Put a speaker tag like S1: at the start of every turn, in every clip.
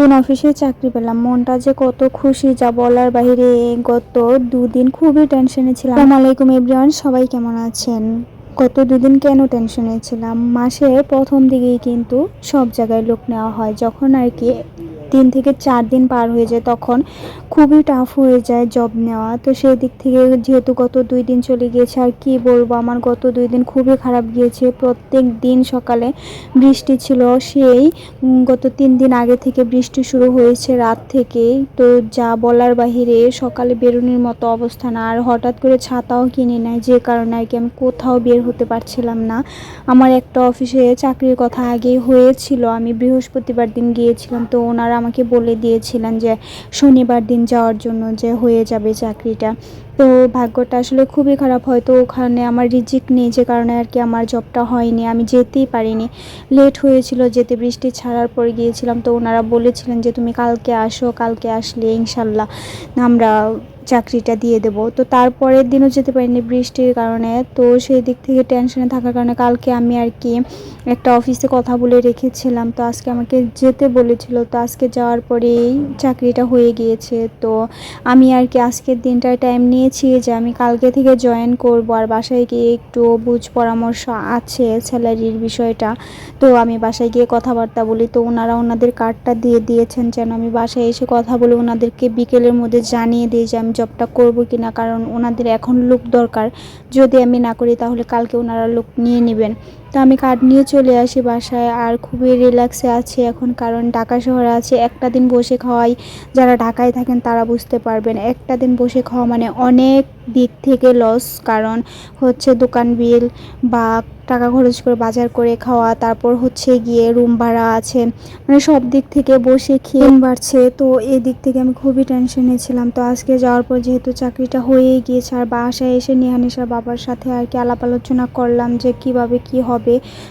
S1: নতুন অফিসে চাকরি পেলাম। মনটা যে কত খুশি যা বলার বাইরে গত দুদিন খুবই টেনশনে ছিলাম। আলাইকুম এভরিওয়ান, সবাই কেমন আছেন? গত দুদিন কেন টেনশনে ছিলাম? মাসের প্রথম দিকেই কিন্তু সব জায়গায় লোক নেওয়া হয়। যখন আর কি তিন থেকে চার দিন পার হয়ে যায়, তখন খুবই টাফ হয়ে যায় জব নেওয়া। তো সেই দিক থেকে যেহেতু গত দুই দিন চলে গিয়েছে, আর কি বলব, আমার গত দুই দিন খুবই খারাপ গিয়েছে। প্রত্যেক দিন সকালে বৃষ্টি ছিল, সেই গত তিন দিন আগে থেকে বৃষ্টি শুরু হয়েছে রাত থেকে। তো যা বলার বাহিরে সকালে বেরোনোর মতো অবস্থা না, আর হঠাৎ করে ছাতাও কিনে নেয় যে কারণে আর কি আমি কোথাও বের হতে পারছিলাম না। আমার একটা অফিসে চাকরির কথা আগেই হয়েছিল, আমি বৃহস্পতিবার দিন গিয়েছিলাম, তো ওনারা আমাকে বলে দিয়েছিলেন যে শনিবার দিন যাওয়ার জন্য যে হয়ে যাবে চাকরিটা। তো ভাগ্যটা আসলে খুবই খারাপ হয় তো ওখানে আমার রিজিক নেই, যে কারণে আর কি আমার জবটা হয়নি, আমি যেতেই পারিনি। লেট হয়েছিল, যেতে বৃষ্টি ছাড়ার পর গিয়েছিলাম, তো ওনারা বলেছিলেন যে, তুমি কালকে আসো, কালকে আসলে ইনশাল্লাহ আমরা চাকরিটা দিয়ে দেব। তো তারপরের দিনও যেতে পারিনি বৃষ্টির কারণে। তো সেই দিক থেকে টেনশনে থাকার কারণে কালকে আমি আর কি একটা অফিসে কথা বলে রেখেছিলাম। তো আজকে আমাকে যেতে বলেছিল। তো আজকে যাওয়ার পরেই চাকরিটা হয়ে গিয়েছে। তো আমি আর কি আজকের দিনটায় টাইম নিয়েছি যে আমি কালকে থেকে জয়েন করব। আর বাসায় গিয়ে একটু বুঝ পরামর্শ আছে স্যালারির বিষয়টা। তো আমি বাসায় গিয়ে কথাবার্তা বলি। তো ওনারা ওনাদের কার্ডটা দিয়ে দিয়েছেন যেন আমি বাসায় এসে কথা বলে ওনাদেরকে বিকেলের মধ্যে জানিয়ে দিই যে আমি জবটা করব কি না কারণ ওনাদের এখন লোক দরকার। যদি আমি না করি, তাহলে কালকে ওনারা লোক নিয়ে নেবেন। তো আমি কার্ড নিয়ে চলে আসি বাসায় আর খুবই রিল্যাক্সে আছি এখন কারণ ঢাকা শহরে আছে। একটা দিন বসে খাওয়াই, যারা ঢাকায় থাকেন তারা বুঝতে পারবেন। একটা দিন বসে খাওয়া মানে অনেক দিক থেকে লস কারণ হচ্ছে দোকান বিল বা টাকা খরচ করে বাজার করে খাওয়া, তারপর হচ্ছে গিয়ে রুম ভাড়া আছে। মানে সব দিক থেকে বসে খেয়ে বাড়ছে। তো এই দিক থেকে আমি খুবই টেনশনে ছিলাম। তো আজকে যাওয়ার পর যেহেতু চাকরিটা হয়েই গিয়েছে, আর বাসায় এসে নিহানিসার বাবার সাথে আর কি আলাপ আলোচনা করলাম যে কীভাবে কি হবে।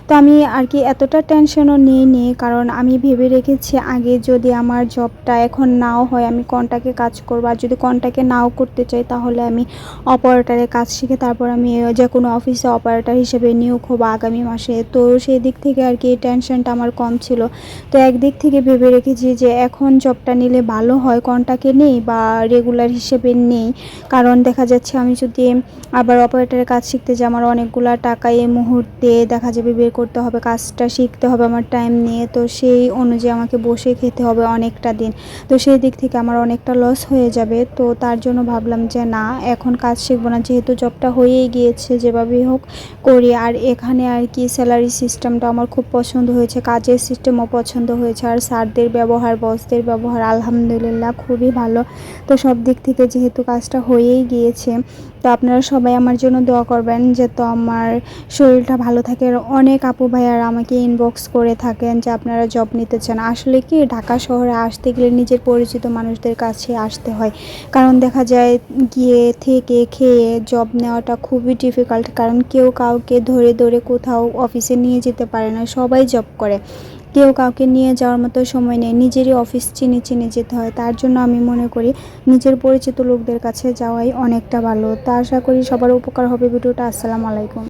S1: তো আমি আর কি এতটা টেনশনও নিই নি কারণ আমি ভেবে রেখেছি আগে যদি আমার জবটা এখন নাও হয়, আমি কন্টাকে কাজ করব। আর যদি কন্টাকে নাও করতে চাই, তাহলে আমি অপারেটারে কাজ শিখে তারপর আমি যে কোনো অফিসে অপারেটার হিসেবে নিয়োগ হব আগামী মাসে। তো সেই দিক থেকে আর কি টেনশনটা আমার কম ছিল। তো একদিক থেকে ভেবে রেখেছি যে এখন জবটা নিলে ভালো হয়, কন্টাকে নেই বা রেগুলার হিসেবে নেই। কারণ দেখা যাচ্ছে আমি যদি আবার অপারেটারের কাজ শিখতে যাই, আমার অনেকগুলো টাকা এই মুহূর্তে দেখা যাবে, বের করতে হবে, কাজটা শিখতে হবে আমার টাইম নিয়ে। তো সেই অনুযায়ী আমাকে বসে খেতে হবে অনেকটা দিন। তো সেই দিক থেকে আমার অনেকটা লস হয়ে যাবে। তো তার জন্য ভাবলাম যে না, এখন কাজ শিখব না। যেহেতু জবটা হয়েই গিয়েছে, যেভাবেই হোক করি। আর এখানে আর কি স্যালারি সিস্টেমটা আমার খুব পছন্দ হয়েছে, কাজের সিস্টেমও পছন্দ হয়েছে। আর স্যারদের ব্যবহার বসদের ব্যবহার, আলহামদুলিল্লাহ খুবই ভালো। তো সব দিক থেকে যেহেতু কাজটা হয়েই গিয়েছে, তো আপনারা সবাই আমার জন্য দোয়া করবেন যে তো আমার শরীরটা ভালো থাকে আর অনেক আপু ভাইয়ারা আমাকে ইনবক্স করে থাকেন যে আপনারা জব নিতে চান। আসলে কি, ঢাকা শহরে আসতে গেলে নিজের পরিচিত মানুষদের কাছে আসতে হয়। কারণ দেখা যায়, গিয়ে থেকে খেয়ে জব নেওয়াটা খুবই ডিফিকাল্ট কারণ কেউ কাউকে ধরে ধরে কোথাও অফিসে নিয়ে যেতে পারে না, সবাই জব করে। কেউ কাউকে নিয়ে যাওয়ার মতো সময় নেই, নিজেরই অফিস চিনে চিনে যেতে হয়। তার জন্য আমি মনে করি, নিজের পরিচিত লোকদের কাছে যাওয়াই অনেকটা ভালো। তা আশা করি সবার উপকার হবে। ভিডিওটা, আসসালামু আলাইকুম।